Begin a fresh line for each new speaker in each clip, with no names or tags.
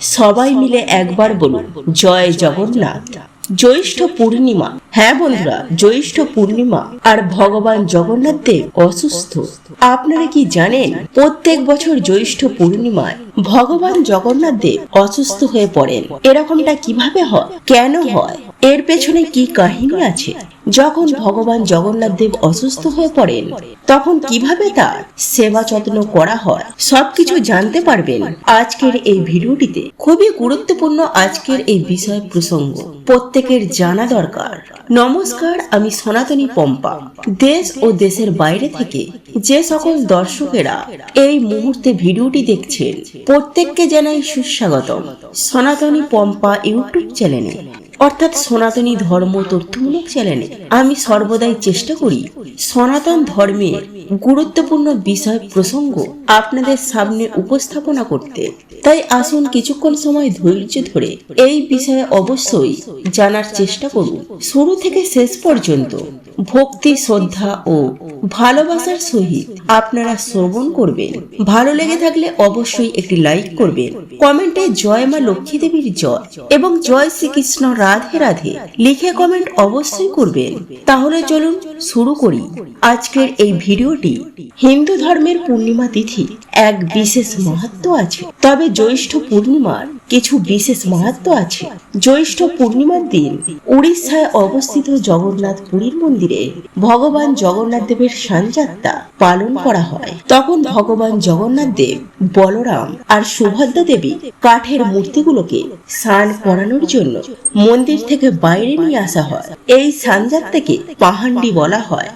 সবাই মিলে একবার বলুন, জয় জগন্নাথ। জ্যৈষ্ঠ পূর্ণিমা। হ্যাঁ বন্ধুরা, জ্যৈষ্ঠ পূর্ণিমা। আর ভগবান জগন্নাথ দেব অসুস্থ। আপনারা কি জানেন, প্রত্যেক বছর জ্যৈষ্ঠ পূর্ণিমায় ভগবান জগন্নাথ দেব অসুস্থ হয়ে পড়েন। এরকমটা কীভাবে হয়? কেন হয়? এর পেছনে কি কাহিনী আছে? যখন ভগবান জগন্নাথ দেব অসুস্থ হয়ে পড়েন, তখন কীভাবে তার সেবা যত্ন করা হয়, সবকিছু জানতে পারবেন আজকের এই ভিডিওটিতে। খুবই গুরুত্বপূর্ণ আজকের এই বিষয় প্রসঙ্গ। প্রত্যেকের জানা দরকার। নমস্কার, আমি সনাতনী পম্পা। দেশ ও দেশের বাইরে থেকে যে সকল দর্শকেরা এই মুহূর্তে ভিডিওটি দেখছেন, প্রত্যেককে জানাই সুস্বাগতম। সনাতনী পম্পা ইউটিউব চ্যানেলে। অর্থাৎ সনাতনী ধর্ম তথ্যমূলক চ্যানেলে। আমি সর্বদাই চেষ্টা করি সনাতন ধর্মের গুরুত্বপূর্ণ বিষয় প্রসঙ্গ আপনাদের সামনে উপস্থাপনা করতে। তাই আসুন কিছুক্ষণ সময় ধৈর্য ধরে এই বিষয়ে অবশ্যই জানার চেষ্টা করুন। শুরু থেকে শেষ পর্যন্ত ভক্তি, শ্রদ্ধা ও ভালোবাসার সহিত আপনারা শ্রবণ করবেন। ভালো লেগে থাকলে অবশ্যই একটি লাইক করবেন। কমেন্টে জয় মা লক্ষ্মী দেবীর জয় এবং জয় শ্রীকৃষ্ণ রাধে রাধে লিখে কমেন্ট অবশ্যই করবেন। তাহলে চলুন শুরু করি। আজকের এই ভিডিওটি হিন্দু ধর্মের পূর্ণিমা তিথি। এক বিশেষ মাহাত্ম আছে। তবে জ্যৈষ্ঠ পূর্ণিমার কিছু বিশেষ মাহাত্ম আছে। জ্যৈষ্ঠ পূর্ণিমার দিন উড়িষ্যায় অবস্থিত জগন্নাথ পুরীর মন্দিরে ভগবান জগন্নাথ দেবের সানযাত্রা পালন করা হয়। তখন ভগবান জগন্নাথ দেব, বলরাম আর সুভদ্রা দেবী কাঠের মূর্তিগুলোকে স্নান করানোর জন্য মন্দির থেকে বাইরে নিয়ে আসা হয়। এই সানযাত্রাকে পাহান্ডি বলা হয়।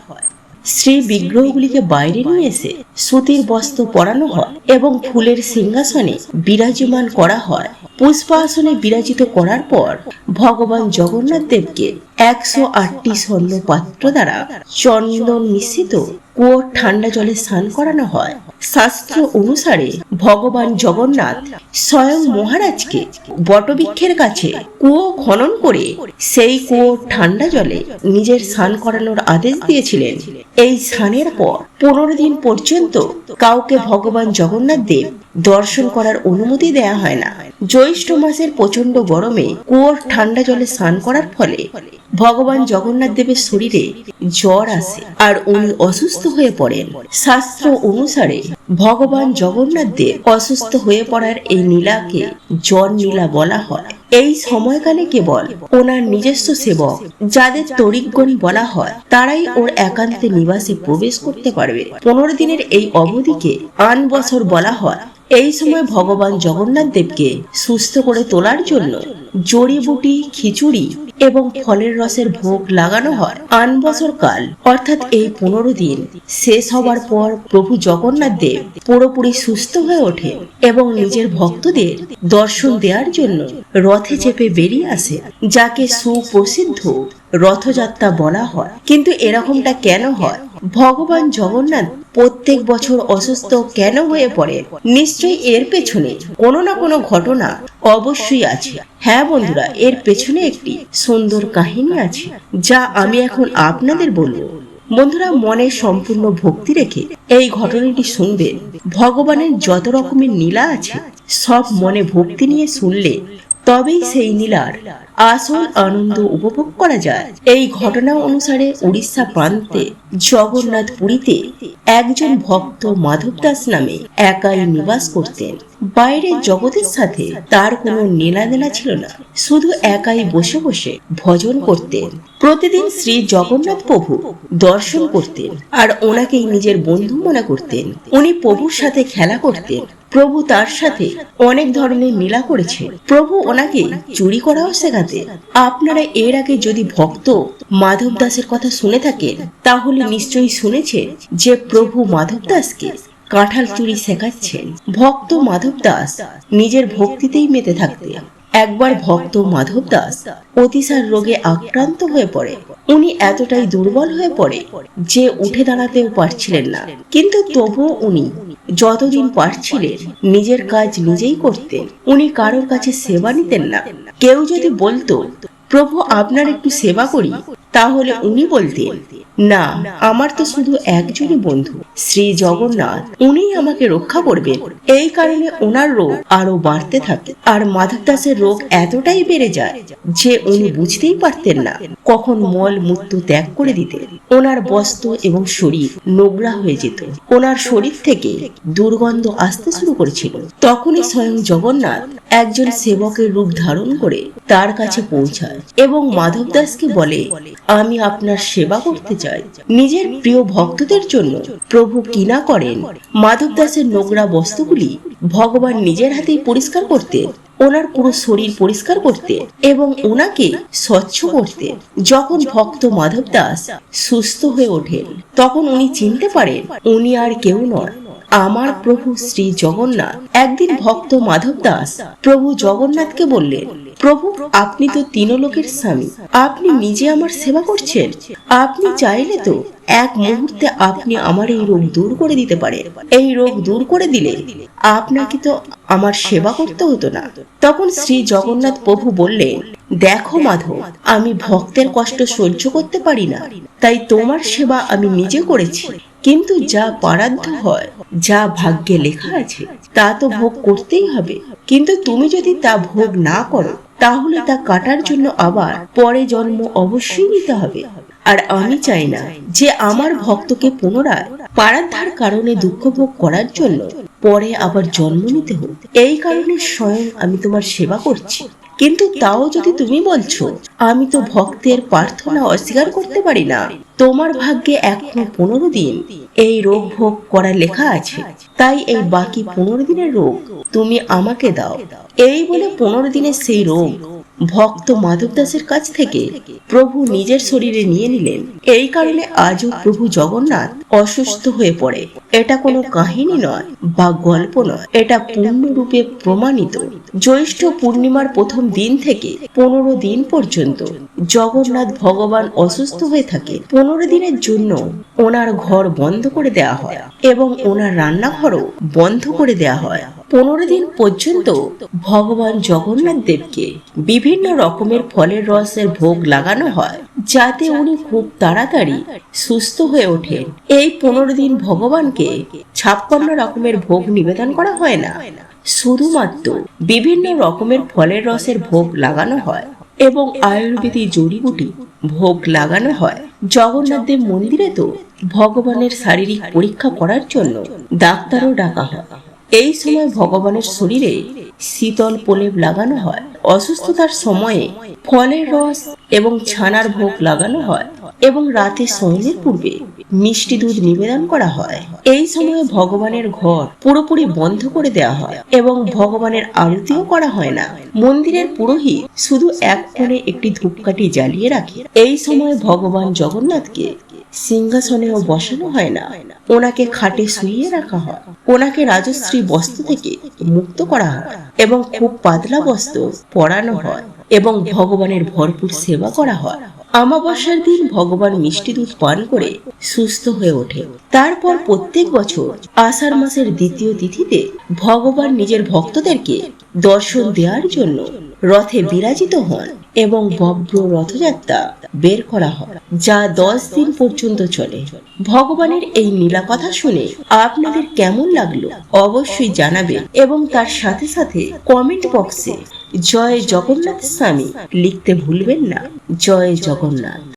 শ্রী বিগ্রহগুলিকে বাইরে নিয়ে এসে সুতির বস্ত্র পরানো হয় এবং ফুলের সিংহাসনে বিরাজমান করা হয়। পুষ্পাসনে বিরাজিত করার পর ভগবান জগন্নাথ দেবকে একশো আটটি স্বর্ণ পাত্র দ্বারা চন্দন মিশ্রিত কুয়োর ঠান্ডা জলে স্নান করানো হয়। শাস্ত্র অনুসারে ভগবান জগন্নাথ স্বয়ং মহারাজকে বটবৃক্ষের কাছে কুয়ো খনন করে সেই কুয়ো ঠান্ডা জলে নিজের স্নান করানোর আদেশ দিয়েছিলেন। এই স্নানের পর পনেরো দিন পর্যন্ত কাউকে ভগবান জগন্নাথ দেব দর্শন করার অনুমতি দেয়া হয় না। জ্যৈষ্ঠ মাসের প্রচণ্ড গরমে কুয়োর ঠান্ডা জলে স্নান করার ফলে ভগবান জগন্নাথ দেবের শরীরে জ্বর আসে আর উনি অসুস্থ হয়ে পড়েন। শাস্ত্র অনুসারে ভগবান জগন্নাথ দেব অসুস্থ হয়ে পড়ার এই নীলাকে জ্বর নীলা বলা হয়। এই সময়কালে কেবল ওনার নিজস্ব সেবক, যাদের তরিকগণী বলা হয়, তারাই ওর একান্তে নিবাসে প্রবেশ করতে পারবে। পনেরো দিনের এই অবধিকে আন বছর বলা হয় এই সময় ভগবান জগন্নাথ দেবকে সুস্থ করে তোলার জন্য জড়িবুটি খিচুড়ি এবং ফলের রসের ভোগ লাগানো হয়। আন বছর কাল, অর্থাৎ এই পনেরো দিন শেষ হবার পর প্রভু জগন্নাথ দেব পুরোপুরি সুস্থ হয়ে ওঠে এবং নিজের ভক্তদের দর্শন দেওয়ার জন্য রথে চেপে বেরিয়ে আসে, যাকে সুপ্রসিদ্ধ রথযাত্রা বলা হয়। কিন্তু এরকমটা কেন হয়? ভগবান জগন্নাথ প্রত্যেক বছর অসুস্থ কেন হয়ে পড়ে? নিশ্চয়ই এর পেছনে কোনো না কোনো ঘটনা অবশ্যই আছে। হ্যাঁ বন্ধুরা, এর পেছনে একটি সুন্দর কাহিনী আছে, যা আমি এখন আপনাদের বলব। বন্ধুরা, মনে সম্পূর্ণ ভক্তি রেখে এই ঘটনাটি শুনবেন। ভগবানের যত রকমের নীলা আছে, সব মনে ভক্তি নিয়ে শুনলে তবেই সেই নীলার আসল আনন্দ উপভোগ করা যায়। এই ঘটনা অনুসারে উড়িষ্যা প্রান্তে জগন্নাথ পুরীতে একজন ভক্ত মাধব দাস নামে একাই নিবাস করতেন। বাইরের জগতের সাথে তার কোনো নেনা ছিল না। শুধু একাই বসে বসে ভজন করতেন। প্রতিদিন শ্রী জগন্নাথ প্রভু দর্শন করতেন আর ওনাকেই নিজের বন্ধু মনে করতেন। উনি প্রভুর সাথে খেলা করতেন। প্রভু তার সাথে অনেক ধরনের নীলা করেছে প্রভু ওনাকে চুরি করাও শেখাতে আপনারা এর আগে যদি ভক্ত মাধব দাসের কথা শুনে থাকেন, তাহলে নিশ্চয়ই শুনেছেন যে প্রভু মাধব দাসকে কাঁঠাল চুরি শেখাচ্ছেন। ভক্ত মাধব দাস নিজের ভক্তিতেই মেতে থাকতেন একবার ভক্ত মাধব দাস অতিসার রোগে আক্রান্ত হয়ে পড়ে। উনি এতটাই দুর্বল হয়ে পড়ে যে উঠে দাঁড়াতেও পারছিলেন না। কিন্তু তবুও উনি যতদিন পারছিলেন নিজের কাজ নিজেই করতেন উনি কারোর কাছে সেবা নিতেন না। কেউ যদি বলতো, প্রভু, আপনার একটু সেবা করি, তাহলে উনি বলতেন, না, আমার তো শুধু একজনই বন্ধু। শ্রী জগন্নাথ উনি আমাকে রক্ষা করবেন। এই কারণে ওনার রোগ আরও বাড়তে থাকে আর মাধব দাসের রোগ এতটাই বেড়ে যায় যে উনি বুঝতেই পারতেন না কখন মল মূত্র ত্যাগ করে দিতে। ওনার বস্ত্র এবং শরীর নোংরা হয়ে যেত। ওনার শরীর থেকে দুর্গন্ধ আসতে শুরু করেছিল। তখনই স্বয়ং জগন্নাথ একজন সেবকের রূপ ধারণ করে তার কাছে পৌঁছায় এবং মাধব দাসকে বলে, আমি আপনার সেবা করতে চাই। নিজের প্রিয় ভক্তদের জন্য প্রভু কিনা করেন? মাধব দাসের নোংরা বস্তুগুলি ভগবান নিজের হাতেই পরিষ্কার করতে, ওনার পুরো শরীর পরিষ্কার করতে এবং ওনাকে স্বচ্ছ করতে যখন ভক্ত মাধব দাস সুস্থ হয়ে ওঠেন, তখন উনি চিনতে পারেন, উনি আর কেউ নয় আমার প্রভু শ্রী জগন্নাথ। একদিন ভক্ত মাধব দাস প্রভু জগন্নাথকে বললেন, প্রভু, আপনি তো তিনলোকের স্বামী। আপনি নিজে আমার সেবা করছেন। আপনি চাইলে তো এক মুহূর্তে আপনি আমার এই রোগ দূর করে দিতে পারেন। এই রোগ দূর করে দিলে আপনাকে তো আমার সেবা করতে হতো না। তখন শ্রী জগন্নাথ প্রভু বললেন, দেখো মাধব, আমি ভক্তের কষ্ট সহ্য করতে পারি না। তাই তোমার সেবা আমি নিজে করেছি। কিন্তু যা পারাধ্য হয়, যা ভাগ্যে লেখা আছে, তা তো ভোগ করতেই হবে। কিন্তু তুমি যদি তা ভোগ না করো, তাহলে তা কাটার জন্য আবার পরে জন্ম অবশ্যই নিতে হবে। আর আমি চাই না যে আমার ভক্তকে পুনরায় পারাধ্যার কারণে দুঃখ ভোগ করার জন্য পরে আবার জন্ম নিতে হোক। এই কারণে স্বয়ং আমি তোমার সেবা করছি। কিন্তু তাও যদি তুমি বলছো, আমি তো ভক্তের প্রার্থনা অস্বীকার করতে পারি না। তোমার ভাগ্যে এখনও পনেরো দিন এই রোগ ভোগ করা লেখা আছে। তাই এই বাকি পনেরো দিনের রোগ তুমি আমাকে দাও। এই বলে পনেরো দিনের সেই রোগ ভক্ত মাধব দাসের কাছ থেকে প্রভু নিজের শরীরে নিয়ে নিলেন। এই কারণে আজও প্রভু জগন্নাথ অসুস্থ হয়ে পড়ে। এটা কোনো কাহিনী নয় বা গল্প নয়। এটা পূর্ণরূপে প্রমাণিত। জ্যৈষ্ঠ পূর্ণিমার প্রথম দিন থেকে পনেরো দিন পর্যন্ত জগন্নাথ ভগবান অসুস্থ হয়ে থাকে। পনেরো দিনের জন্য ওনার ঘর বন্ধ করে দেওয়া হয় এবং ওনার রান্নাঘরও বন্ধ করে দেওয়া হয়। পনেরো দিন পর্যন্ত ভগবান জগন্নাথ দেবকে বিভিন্ন রকমের ফলের রসের ভোগ লাগানো হয়, যাতে উনি খুব তাড়াতাড়ি সুস্থ হয়ে ওঠেন। এই পনেরো দিন ভগবানকে ছাপ্পান্ন রকমের ভোগ নিবেদন করা হয় না। শুধুমাত্র বিভিন্ন রকমের ফলের রসের ভোগ লাগানো হয়। এবং আয়ুর্বেদিক জড়িবুটি ভোগ লাগানো হয়। জগন্নাথ দেব মন্দিরে তো ভগবানের শারীরিক পরীক্ষা করার জন্য ডাক্তারও ডাকা হয়। এই সময় ভগবানের শরীরে শীতল প্রলেপ লাগানো হয়। অসুস্থতার সময়ে ফলের রস এবং ছানার ভোগ লাগানো হয় এবং রাতে শয়নের পূর্বে মিষ্টি দুধ নিবেদন করা হয়। এই সময়ে ভগবানের ঘর পুরোপুরি বন্ধ করে দেওয়া হয় এবং ভগবানের আরতিও করা হয় না। মন্দিরের পুরোহিত শুধু এক কোণে একটি ধূপকাঠি জ্বালিয়ে রাখে। এই সময় ভগবান জগন্নাথকে সিংহাসনেও বসানো হয় না। ওনাকে খাটে শুইয়ে রাখা হয়। ওনাকে রাজশ্রী বস্ত্র থেকে মুক্ত করা হয় এবং খুব পাতলা বস্ত্র পরানো হয়। এবং ভগবানের ভরপুর সেবা করা হয়। আমাবস্যার দিন ভগবান মিষ্টি দুধ পান করে সুস্থ হয়ে ওঠে। তারপর প্রত্যেক বছর আষাঢ় মাসের দ্বিতীয় তিথিতে ভগবান নিজের ভক্তদেরকে দর্শন দেওয়ার জন্য রথে বিরাজিত হন এবং ভব্য রথযাত্রা বের করা হয়, যা দশ দিন পর্যন্ত চলে। ভগবানের এই নীলা কথা শুনে আপনাদের কেমন লাগল অবশ্যই জানাবেন এবং তার সাথে সাথে কমেন্ট বক্সে জয় জগন্নাথ স্বামী লিখতে ভুলবেন না। জয় জগন্নাথ।